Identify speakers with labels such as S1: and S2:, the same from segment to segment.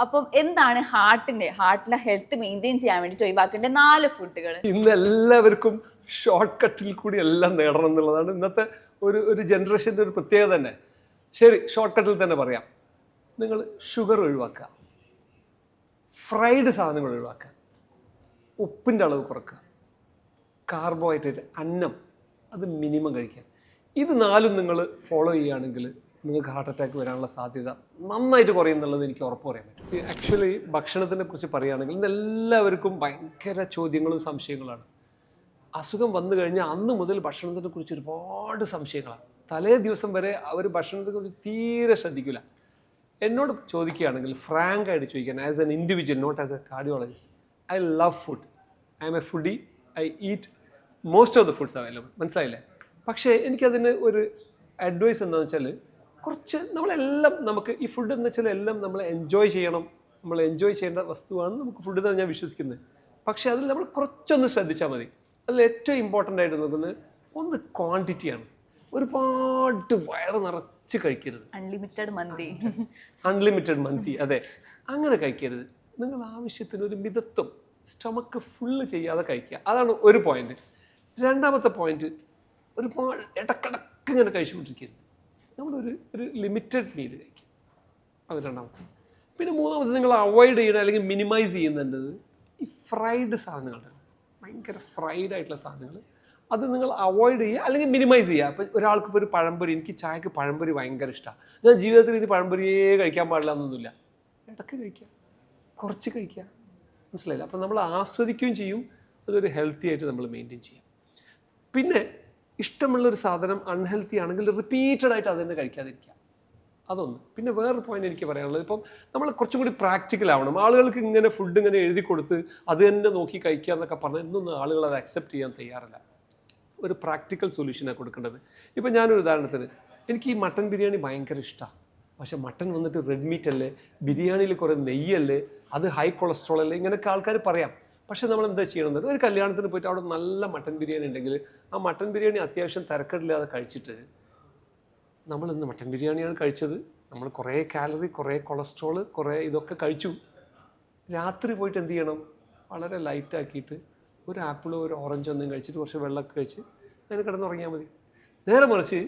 S1: അപ്പം എന്താണ് ഹാർട്ടിന്റെ ഹാർട്ടിലെ ഹെൽത്ത് മെയിന്റെയിൻ ചെയ്യാൻ വേണ്ടി ഒഴിവാക്കേണ്ട നാല് ഫുഡുകൾ?
S2: ഇന്ന് എല്ലാവർക്കും ഷോർട്ട് കട്ടിൽ കൂടി എല്ലാം നേടണം എന്നുള്ളതാണ് ഇന്നത്തെ ഒരു ഒരു ജനറേഷന്റെ ഒരു പ്രത്യേകത തന്നെ. ശരി ഷോർട്ട് കട്ടിൽ തന്നെ പറയാം. നിങ്ങൾ ഷുഗർ ഒഴിവാക്കുക. ഫ്രൈഡ് സാധനങ്ങൾ ഒഴിവാക്കുക. ഉപ്പിന്റെ അളവ് കുറക്കുക. കാർബോഹൈഡ്രേറ്റ് അന്നം അത് മിനിമം കഴിക്കുക. ഇത് നാലും നിങ്ങൾ ഫോളോ ചെയ്യുകയാണെങ്കിൽ നിങ്ങൾക്ക് ഹാർട്ട് അറ്റാക്ക് വരാനുള്ള സാധ്യത നന്നായിട്ട് കുറയുന്നുള്ളത് എനിക്ക് ഉറപ്പ് പറയാൻ പറ്റും. ആക്ച്വലി ഭക്ഷണത്തിനെ കുറിച്ച് പറയുകയാണെങ്കിൽ ഇന്ന് എല്ലാവർക്കും ഭയങ്കര ചോദ്യങ്ങളും സംശയങ്ങളാണ്. അസുഖം വന്നു കഴിഞ്ഞാൽ അന്ന് മുതൽ ഭക്ഷണത്തിനെ കുറിച്ച് ഒരുപാട് സംശയങ്ങളാണ്. തലേ ദിവസം വരെ അവർ ഭക്ഷണത്തെ കുറിച്ച് തീരെ ശ്രദ്ധിക്കില്ല എന്നോട് ചോദിക്കുകയാണെങ്കിൽ ഫ്രാങ്ക് ആയിട്ട് ചോദിക്കാൻ as an individual not as a cardiologist I love food I'm a foodie I eat most of the foods available മനസ്സിലായില്ലേ? പക്ഷേ എനിക്കതിന് ഒരു അഡ്വൈസ് എന്താണെന്ന് വെച്ചാൽ കുറച്ച് നമ്മളെല്ലാം നമുക്ക് ഈ ഫുഡ് എന്ന് വെച്ചാൽ എല്ലാം നമ്മൾ എൻജോയ് ചെയ്യണം. നമ്മൾ എൻജോയ് ചെയ്യേണ്ട വസ്തുവാണ് നമുക്ക് ഫുഡ് എന്ന് ഞാൻ വിശ്വസിക്കുന്നത്. പക്ഷേ അതിൽ നമ്മൾ കുറച്ചൊന്ന് ശ്രദ്ധിച്ചാൽ മതി. അതിൽ ഏറ്റവും ഇമ്പോർട്ടന്റ് ആയിട്ട് നോക്കുന്നത് ഒന്ന് ക്വാണ്ടിറ്റിയാണ് ഒരുപാട് വയറ് നിറച്ച് കഴിക്കരുത്.
S1: അൺലിമിറ്റഡ് മന്തി.
S2: അൺലിമിറ്റഡ് മന്തി അതെ. അങ്ങനെ കഴിക്കരുത്. നിങ്ങൾ ആവശ്യത്തിന് ഒരു മിതത്വം സ്റ്റൊമക്ക് ഫുള്ള് ചെയ്യാതെ കഴിക്കുക. അതാണ് ഒരു പോയിന്റ് രണ്ടാമത്തെ പോയിന്റ് ഒരുപാട് ഇടക്കിടക്ക് ഇങ്ങനെ കഴിച്ചുകൊണ്ടിരിക്കരുത്. നമ്മളൊരു ഒരു ലിമിറ്റഡ് മീൽ കഴിക്കും അത് രണ്ടാമത്തെ പിന്നെ മൂന്നാമത്തെ നിങ്ങൾ അവോയ്ഡ് ചെയ്യണം അല്ലെങ്കിൽ മിനിമൈസ് ചെയ്യുന്നുണ്ടത് ഈ ഫ്രൈഡ് സാധനങ്ങളുണ്ട്. ഭയങ്കര ഫ്രൈഡ് ആയിട്ടുള്ള സാധനങ്ങൾ. അത് നിങ്ങൾ അവോയ്ഡ് ചെയ്യുക അല്ലെങ്കിൽ മിനിമൈസ് ചെയ്യുക. അപ്പോൾ ഒരാൾക്ക് ഇപ്പോൾ ഒരു പഴംപൊരി എനിക്ക് ചായക്ക് പഴംപൊരി ഭയങ്കര ഇഷ്ടമാണ്. ഞാൻ ജീവിതത്തിൽ ഇനി പഴംപൊരിയേ കഴിക്കാൻ പാടില്ല എന്നൊന്നുമില്ല. ഇടയ്ക്ക് കഴിക്കുക. കുറച്ച് കഴിക്കുക. മനസ്സിലായില്ല? അപ്പോൾ നമ്മൾ ആസ്വദിക്കുകയും ചെയ്യും. അതൊരു ഹെൽത്തി ആയിട്ട് നമ്മൾ മെയിന്റെയിൻ ചെയ്യും. പിന്നെ ഇഷ്ടമുള്ളൊരു സാധനം അൺഹെൽത്തി ആണെങ്കിൽ റിപ്പീറ്റഡ് ആയിട്ട് അത് തന്നെ കഴിക്കാതിരിക്കുക. അതൊന്ന്. പിന്നെ വേറൊരു പോയിന്റ് എനിക്ക് പറയാനുള്ളത്. ഇപ്പം നമ്മൾ കുറച്ചും കൂടി പ്രാക്ടിക്കൽ ആവണം. ആളുകൾക്ക് ഇങ്ങനെ ഫുഡ് ഇങ്ങനെ എഴുതി കൊടുത്ത് അത് തന്നെ നോക്കി കഴിക്കുക എന്നൊക്കെ പറഞ്ഞാൽ ഇന്നൊന്നും ആളുകൾ അത് അക്സെപ്റ്റ് ചെയ്യാൻ തയ്യാറല്ല. ഒരു പ്രാക്ടിക്കൽ സൊല്യൂഷനാണ് കൊടുക്കേണ്ടത്. ഇപ്പം ഞാനൊരു ഉദാഹരണത്തിന് എനിക്ക് ഈ മട്ടൻ ബിരിയാണി ഭയങ്കര ഇഷ്ടമാണ് പക്ഷെ മട്ടൻ വന്നിട്ട് റെഡ് മീറ്റ് അല്ലേ ബിരിയാണിയിൽ കുറേ നെയ്യല്ലേ അത് ഹൈ കൊളസ്ട്രോൾ അല്ലേ ഇങ്ങനെയൊക്കെ ആൾക്കാർ പറയാം. പക്ഷെ നമ്മൾ എന്താ ചെയ്യണമെന്ന് ഒരു കല്യാണത്തിന് പോയിട്ട് അവിടെ നല്ല മട്ടൻ ബിരിയാണി ഉണ്ടെങ്കിൽ ആ മട്ടൻ ബിരിയാണി അത്യാവശ്യം തിരക്കടില്ലാതെ കഴിച്ചിട്ട് നമ്മൾ ഇന്ന് മട്ടൻ ബിരിയാണിയാണ് കഴിച്ചത്. നമ്മൾ കുറേ കാലറി കുറേ കൊളസ്ട്രോൾ കുറേ ഇതൊക്കെ കഴിച്ചു. രാത്രി പോയിട്ട് എന്ത് ചെയ്യണം? വളരെ ലൈറ്റാക്കിയിട്ട് ഒരു ആപ്പിളോ ഒരു ഓറഞ്ചോ ഒന്നും കഴിച്ചിട്ട് കുറച്ച് വെള്ളമൊക്കെ കഴിച്ച് അതിന് കിടന്നുറങ്ങിയാൽ മതി. നേരെ മറിച്ച്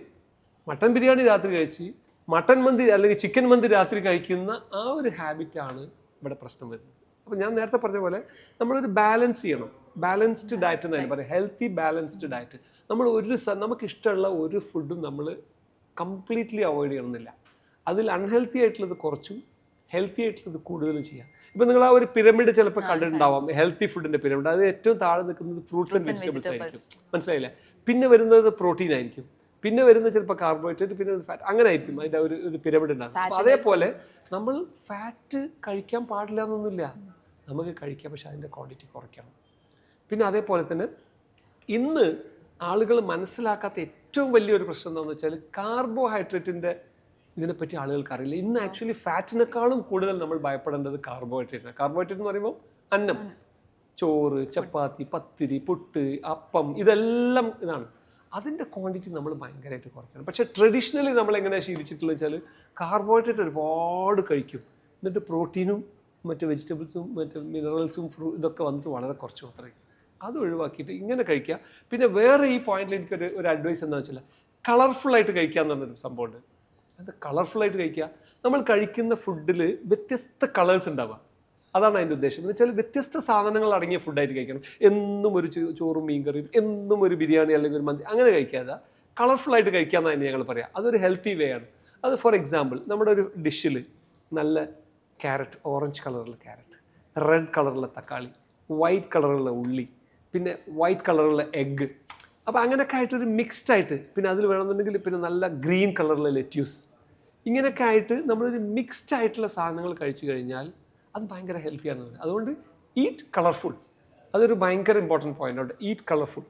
S2: മട്ടൻ ബിരിയാണി രാത്രി കഴിച്ച് മട്ടൻ മന്തി അല്ലെങ്കിൽ ചിക്കൻ മന്തി രാത്രി കഴിക്കുന്ന ആ ഒരു ഹാബിറ്റാണ് ഇവിടെ പ്രശ്നം വരുന്നത്. അപ്പോൾ ഞാൻ നേരത്തെ പറഞ്ഞ പോലെ നമ്മളൊരു ബാലൻസ് ചെയ്യണം. ബാലൻസ്ഡ് ഡയറ്റ് എന്നാണ് പറയുക ഹെൽത്തി ബാലൻസ്ഡ് ഡയറ്റ് നമ്മൾ ഒരു നമുക്ക് ഇഷ്ടമുള്ള ഒരു ഫുഡും നമ്മൾ കംപ്ലീറ്റ്ലി അവോയ്ഡ് ചെയ്യണമെന്നില്ല. അതിൽ അൺഹെൽത്തി ആയിട്ടുള്ളത് കുറച്ചും ഹെൽത്തി ആയിട്ടുള്ളത് കൂടുതലും ചെയ്യാം. ഇപ്പം നിങ്ങൾ ആ ഒരു പിരമിഡ് ചിലപ്പോൾ കണ്ടിട്ടുണ്ടാവാം. ഹെൽത്തി ഫുഡിന്റെ പിരമിഡ് അത് ഏറ്റവും താഴെ നിൽക്കുന്നത് ഫ്രൂട്ട്സ് ആൻഡ് വെജിറ്റബിൾസ് ആയിരിക്കും. മനസ്സിലായില്ലേ? പിന്നെ വരുന്നത് പ്രോട്ടീൻ ആയിരിക്കും. പിന്നെ വരുന്നത് ചിലപ്പോൾ കാർബോഹൈഡ്രേറ്റ് പിന്നെ ഫാറ്റ് അങ്ങനെ ആയിരിക്കും അതിന്റെ ഒരു ഒരു പിരമിഡ് ഉണ്ടാകും അതേപോലെ നമ്മൾ ഫാറ്റ് കഴിക്കാൻ പാടില്ല എന്നൊന്നുമില്ല. നമുക്ക് കഴിക്കാം പക്ഷേ അതിന്റെ ക്വാണ്ടിറ്റി കുറയ്ക്കണം. പിന്നെ അതേപോലെ തന്നെ ഇന്ന് ആളുകൾ മനസ്സിലാക്കാത്ത ഏറ്റവും വലിയൊരു പ്രശ്നം എന്താണെന്ന് വെച്ചാൽ കാർബോഹൈഡ്രേറ്റിന്റെ ഇതിനെപ്പറ്റി ആളുകൾക്ക് അറിയില്ല ഇന്ന് ആക്ച്വലി ഫാറ്റിനേക്കാളും കൂടുതൽ നമ്മൾ ഭയപ്പെടേണ്ടത് കാർബോഹൈഡ്രേറ്റാണ് കാർബോഹൈഡ്രേറ്റ് എന്ന് പറയുമ്പോൾ അന്നം ചോറ് ചപ്പാത്തി പത്തിരി പുട്ട് അപ്പം ഇതെല്ലാം ഇതാണ്. അതിന്റെ ക്വാണ്ടിറ്റി നമ്മൾ ഭയങ്കരമായിട്ട് കുറയ്ക്കണം. പക്ഷേ ട്രഡീഷണലി നമ്മൾ എങ്ങനെയാണ് ശീലിച്ചിട്ടുള്ളത് വെച്ചാൽ കാർബോഹൈഡ്രേറ്റ് ഒരുപാട് കഴിക്കും. എന്നിട്ട് പ്രോട്ടീനും മറ്റ് വെജിറ്റബിൾസും മറ്റ് മിനറൽസും ഫ്രൂ ഇതൊക്കെ വന്നിട്ട് വളരെ കുറച്ച് മാത്രമേ അത് ഒഴിവാക്കിയിട്ട് ഇങ്ങനെ കഴിക്കുക. പിന്നെ വേറെ ഈ പോയിന്റിൽ എനിക്കൊരു ഒരു അഡ്വൈസ് എന്താ വെച്ചാൽ കളർഫുള്ളായിട്ട് കഴിക്കുക എന്ന് പറഞ്ഞൊരു സംഭവമുണ്ട്. അത് കളർഫുള്ളായിട്ട് കഴിക്കുക. നമ്മൾ കഴിക്കുന്ന ഫുഡിൽ വ്യത്യസ്ത കളേഴ്സ് ഉണ്ടാവുക. അതാണ് അതിന്റെ ഉദ്ദേശം. എന്ന് വെച്ചാൽ വ്യത്യസ്ത സാധനങ്ങൾ അടങ്ങിയ ഫുഡായിട്ട് കഴിക്കണം. എന്നും ഒരു ചോറും മീൻകറിയും എന്നും ഒരു ബിരിയാണി അല്ലെങ്കിൽ ഒരു മന്തി അങ്ങനെ കഴിക്കാതെ കളർഫുള്ളായിട്ട് കഴിക്കാമെന്നാണ് ഞങ്ങൾ പറയാം. അതൊരു ഹെൽത്തി വേ ആണ്. അത് ഫോർ എക്സാമ്പിൾ നമ്മുടെ ഒരു ഡിഷിൽ നല്ല ക്യാരറ്റ് ഓറഞ്ച് കളറുള്ള ക്യാരറ്റ് റെഡ് കളറുള്ള തക്കാളി വൈറ്റ് കളറുള്ള ഉള്ളി പിന്നെ വൈറ്റ് കളറുള്ള എഗ്ഗ്. അപ്പോൾ അങ്ങനെയൊക്കെ ആയിട്ടൊരു മിക്സ്ഡ് ആയിട്ട് പിന്നെ അതിൽ വേണമെന്നുണ്ടെങ്കിൽ പിന്നെ നല്ല ഗ്രീൻ കളറുള്ള ലെറ്റ്യൂസ്. ഇങ്ങനെയൊക്കെ ആയിട്ട് നമ്മളൊരു മിക്സ്ഡ് ആയിട്ടുള്ള സാധനങ്ങൾ കഴിച്ചു കഴിഞ്ഞാൽ അത് ഭയങ്കര ഹെൽത്തിയാണ് അതുകൊണ്ട് ഈറ്റ് കളർഫുൾ അതൊരു ഭയങ്കര important point out eat colourful